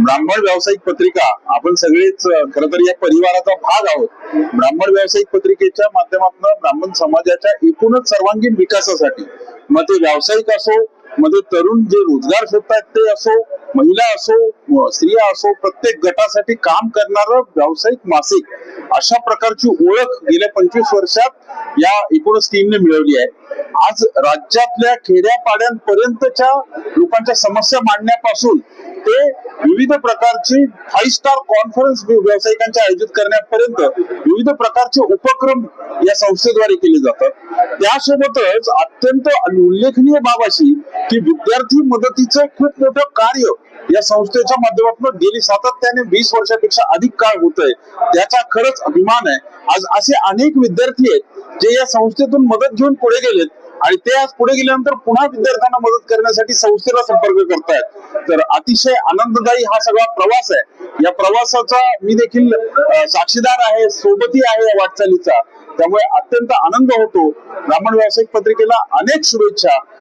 ब्राह्मण व्यावसायिक पत्रिका आपण सगळेच खर तर या परिवाराचा भाग आहोत. ब्राह्मण व्यावसायिक पत्रिकेच्या माध्यमातून ब्राह्मण समाजाच्या एकूणच सर्वांगीण विकासासाठी मग ते व्यावसायिक असो मग ते तरुण जे रोजगार शोधतात ते असो महिला असो स्त्रिया असो प्रत्येक गटासाठी काम करणार व्यावसायिक मासिक अशा प्रकारची ओळख गेल्या पंचवीस वर्षात या एकूणच टीमने मिळवली आहे. आज राज्यातल्या खेड्यापाड्यांपर्यंतच्या लोकांच्या समस्या मांडण्यापासून ते विविध प्रकारची फाईव्ह स्टार कॉन्फरन्स व्यावसायिकांच्या आयोजित करण्यापर्यंत विविध प्रकारचे उपक्रम या संस्थेद्वारे केले जातात. त्यासोबतच अत्यंत उल्लेखनीय बाब अशी की विद्यार्थी मदतीचं खूप मोठं कार्य या संस्थेच्या माध्यमातून गेली सातत्याने वीस वर्षापेक्षा अधिक काळ होत आहे त्याचा खरंच अभिमान आहे. आज असे अनेक विद्यार्थी आहेत जे या संस्थेतून मदत घेऊन पुढे गेलेत. आणि ते आज पुढे गेल्यानंतर पुन्हा विद्यार्थ्यांना मदत करण्यासाठी संस्थेला संपर्क करतायत. तर अतिशय आनंददायी हा सगळा प्रवास आहे. या प्रवासाचा मी देखील साक्षीदार आहे सोबती आहे या वाटचालीचा. त्यामुळे अत्यंत आनंद होतो. ब्राह्मण व्यावसायिक पत्रिकेला अनेक शुभेच्छा.